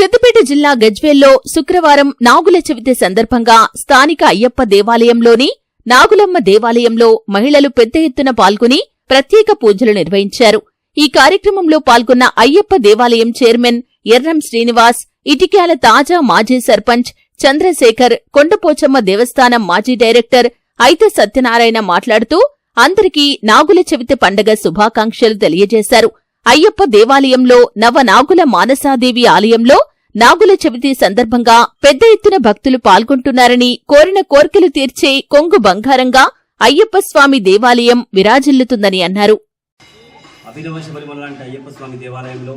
సిద్దిపేట జిల్లా గజ్వేల్లో శుక్రవారం నాగుల చవితి సందర్భంగా స్థానిక అయ్యప్ప దేవాలయంలోని నాగులమ్మ దేవాలయంలో మహిళలు పెద్ద ఎత్తున పాల్గొని ప్రత్యేక పూజలు నిర్వహించారు. ఈ కార్యక్రమంలో పాల్గొన్న అయ్యప్ప దేవాలయం చైర్మన్ ఎర్రం శ్రీనివాస్ ఇటిక్యాల తాజా మాజీ సర్పంచ్ చంద్రశేఖర్ కొండపోచమ్మ దేవస్థానం మాజీ డైరెక్టర్ ఐత సత్యనారాయణ మాట్లాడుతూ అందరికీ నాగుల చవితి పండగ శుభాకాంక్షలు తెలియజేశారు. అయ్యప్ప దేవాలయంలో నవనాగుల మానసాదేవి ఆలయంలో నాగుల చవితి సందర్భంగా పెద్ద ఎత్తున భక్తులు పాల్గొంటున్నారని కోరిన కోర్కెలు తీర్చే కొంగు బంగారంగా అయ్యప్పస్వామి దేవాలయం విరాజిల్లుతుందని అన్నారు. అభినవ శబరిమల లాంటి అయ్యప్ప స్వామి దేవాలయంలో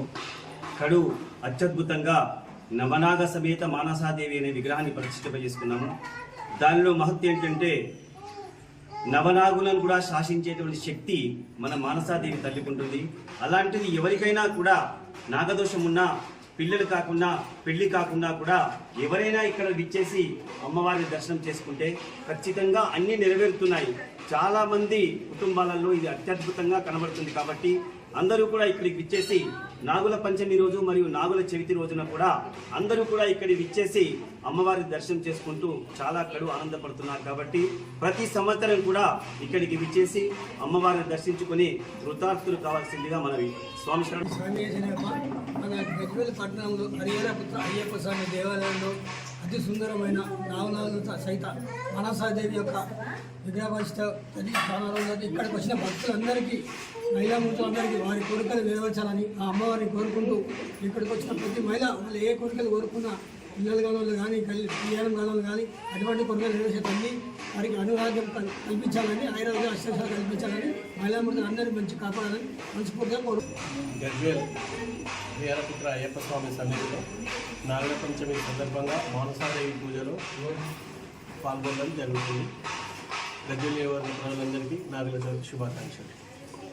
కడు అత్యద్భుతంగా నవనాగ సమేత మానసాదేవి అనే విగ్రహాన్ని ప్రతిష్ఠింపజేసుకున్నాము దానిలో మహత్తి ఏంటంటే నవనాగులను కూడా శాసించేటువంటి శక్తి మన మానసాదేవి తల్లికుంటుంది. అలాంటిది ఎవరికైనా కూడా నాగదోషం ఉన్నా పిల్లలు కాకుండా పెళ్ళి కాకుండా కూడా ఎవరైనా ఇక్కడ విచ్చేసి అమ్మవారిని దర్శనం చేసుకుంటే ఖచ్చితంగా అన్నీ నెరవేరుతున్నాయి. చాలా మంది కుటుంబాలలో ఇది అత్యద్భుతంగా కనబడుతుంది కాబట్టి అందరూ కూడా ఇక్కడికి విచ్చేసి నాగుల పంచమి రోజు మరియు నాగుల చవితి రోజున కూడా అందరూ కూడా ఇక్కడికి విచ్చేసి అమ్మవారి దర్శనం చేసుకుంటూ చాలా కడు ఆనందపడుతున్నారు కాబట్టి ప్రతి సంవత్సరం కూడా ఇక్కడికి విచ్చేసి అమ్మవారిని దర్శించుకుని కృతార్థులు కావాల్సిందిగా మనవి. స్వామి స్వామి మన పట్టణంలో హరిహరపుత్ర అయ్యప్ప స్వామి దేవాలయంలో అతి సుందరమైన నావనాలతో సైత మనసాదేవి యొక్క విగ్రహపరిష్ట తల్లి స్థానాలు ఇక్కడికి వచ్చిన భక్తులందరికీ మహిళామూర్తులందరికీ వారి కోరికలు నెరవేర్చాలని ఆ అమ్మవారిని కోరుకుంటూ ఇక్కడికి వచ్చిన ప్రతి మహిళ వాళ్ళు ఏ కోరికలు కోరుకున్నా పిల్లల కాలంలో కానీ కల్ కళ్యాణం కాలంలో కానీ అటువంటి కొన్ని నెరవేర్చే తల్లి వారికి అనురాగ్యం కల్- కల్పించాలని ఆయన అష్టశాలు కల్పించాలని మహిళామూర్తులు అందరినీ మంచి కాపాడాలని మనస్ఫూర్తిగా కోరు గజ్వేల్ వీరపుత్ర అయ్యప్ప స్వామి సన్నిధిలో నాగర పంచమి సందర్భంగా మానసాదేవి పూజలో పాల్గొనడం జరుగుతుంది. గజ్వేల్ నియోజకవర్గ ప్రజలందరికీ నాగుల శుభాకాంక్షలు.